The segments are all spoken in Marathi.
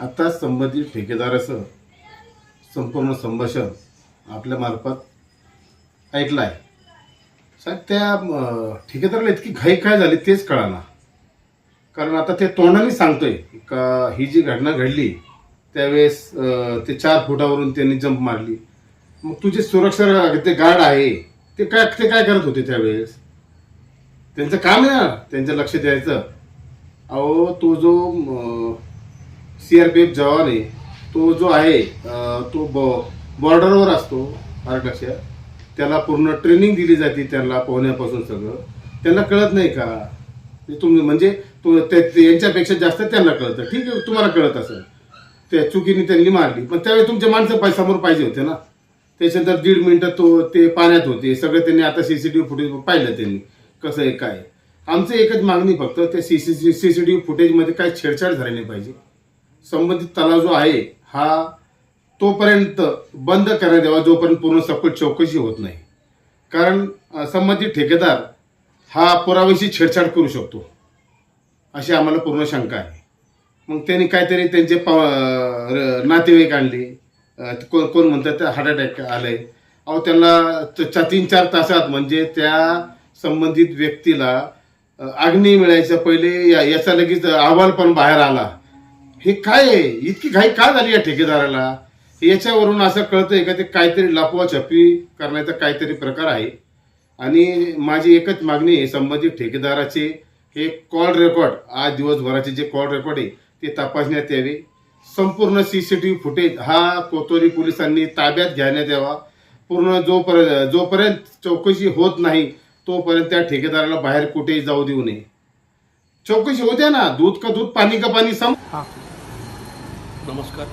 आता संबंधित ठेकेदाराचं संपूर्ण संभाषण आपल्या मार्फत ऐकलं आहे साहेब त्या ठेकेदाराला इतकी घाई काय झाली तेच कळाना. कारण आता ते तोंडाने सांगतोय का ही जी घटना घडली त्यावेळेस ते चार फुटावरून त्यांनी जंप मारली. मग तुझे सुरक्षा ते गार्ड आहे ते काय ते काय करत होते त्यावेळेस? त्यांचं काम आहे ना त्यांचं लक्ष द्यायचं. अहो तो जो सीआरपीएफ जवान आहे. तो जो आहे तो तो बॉर्डरवर असतो महाराष्ट्राच्या त्याला पूर्ण ट्रेनिंग दिली जाते त्याला पोहण्यापासून सगळं. त्यांना कळत नाही का? तुम्ही म्हणजे तो यांच्यापेक्षा जास्त त्यांना कळतं. ठीक आहे तुम्हाला कळत असेल. त्या चुकीने त्यांनी मारली. पण त्यावेळी तुमचे माणसं पाय समोर पाहिजे होते ना. त्याच्यानंतर दीड मिनटं तो ते पाण्यात होते. सगळं त्यांनी आता C C T V footage पाहिलं त्यांनी. कसं आहे काय आमचं एकच मागणी फक्त त्या टी वी फुटेजमध्ये काय छेडछाड झाली नाही पाहिजे. संबंधित तलाव जो आहे हा तोपर्यंत बंद करण्यात यावा जोपर्यंत पूर्ण सखोल चौकशी होत नाही. कारण संबंधित ठेकेदार हा पुराव्याशी छेडछाड करू शकतो. अशी आम्हाला पूर्ण शंका आहे. मग त्यांनी काहीतरी त्यांचे प र- नातेवाईक आणले. अं, कोण कोण म्हणतात हार्ट अटॅक आलंय. अहो त्यांना त- तीन चार तासात म्हणजे त्या संबंधित व्यक्तीला अग्नी मिळायच्या पहिले या- याचा लगेच अहवाल पण बाहेर आला. हे काय आहे? इतकी घाई का झाली या ठेकेदाराला? याच्यावरून असं कळतंय का ते काहीतरी लपवा छपी करण्याचा काहीतरी प्रकार आहे? आणि माझी एकच मागणी आहे संबंधित ठेकेदाराचे हे कॉल रेकॉर्ड आज दिवसभराचे जे कॉल रेकॉर्ड आहे ते तपासण्यात यावे. संपूर्ण C C T V footage हा कोतवाली पोलिसांनी ताब्यात घेण्यात यावा. पूर्ण जोपर्यंत जोपर्यंत चौकशी होत नाही तोपर्यंत त्या ठेकेदाराला बाहेर कुठेही जाऊ देऊ नये. चौकशी होत्या ना दूध का दूध पाणी का पाणी सम नमस्कार.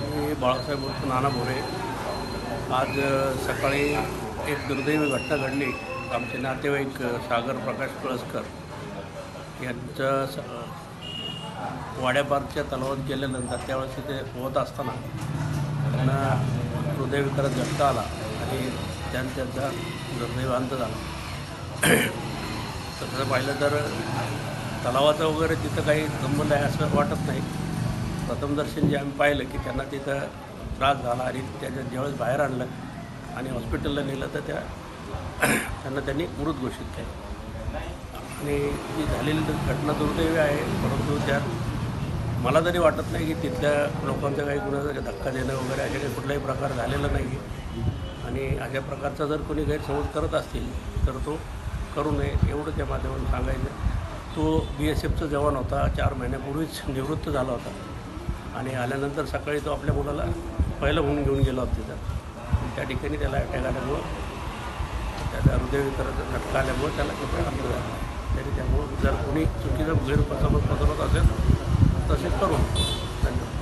मी बाळासाहेब बोलतो नाना भोरे. आज सकाळी एक दुर्दैवी घटना घडली. आमचे नातेवाईक सागर प्रकाश कळसकर यांचं स वाड्यापारच्या तलावात गेल्यानंतर त्यावेळेस तिथे होत असताना त्यांना हृदयविकारात झटका आला आणि त्यानं त्यांचा दुर्दैवांत झाला. तसं पाहिलं तर तलावाचं वगैरे तिथं काही संबंध आहे असं वाटत नाही. प्रथमदर्शन जे आम्ही पाहिलं की त्यांना तिथं त्रास झाला आणि त्याच्या ज्यावेळेस बाहेर आणलं आणि हॉस्पिटलला नेलं तर त्या त्यांना त्यांनी मृत घोषित केलं. आणि जी झालेली तर घटना दुर्दैवी आहे परंतु त्यात मला तरी वाटत नाही की तिथल्या लोकांचा काही कुणाचा धक्का देणं वगैरे असे काही कुठलाही प्रकार झालेला नाही. आणि अशा प्रकारचा जर कोणी गैरसमज करत असतील तर तो करू नये एवढं त्या माध्यमातून सांगायचं. तो बी एस एफचा जवान होता चार महिन्यापूर्वीच निवृत्त झाला होता. आणि आल्यानंतर सकाळी तो आपल्या मुलाला पहिलं म्हणून घेऊन गेला होता तिथं. त्या ठिकाणी त्याला अटॅक आल्यामुळं त्याचा हृदयविकाराचा झटका आल्यामुळं त्याला तिथं झाला तरी त्यामुळं जर कोणी चुकीचं गैरसमज पसरत असेल तसे करू धन्यवाद.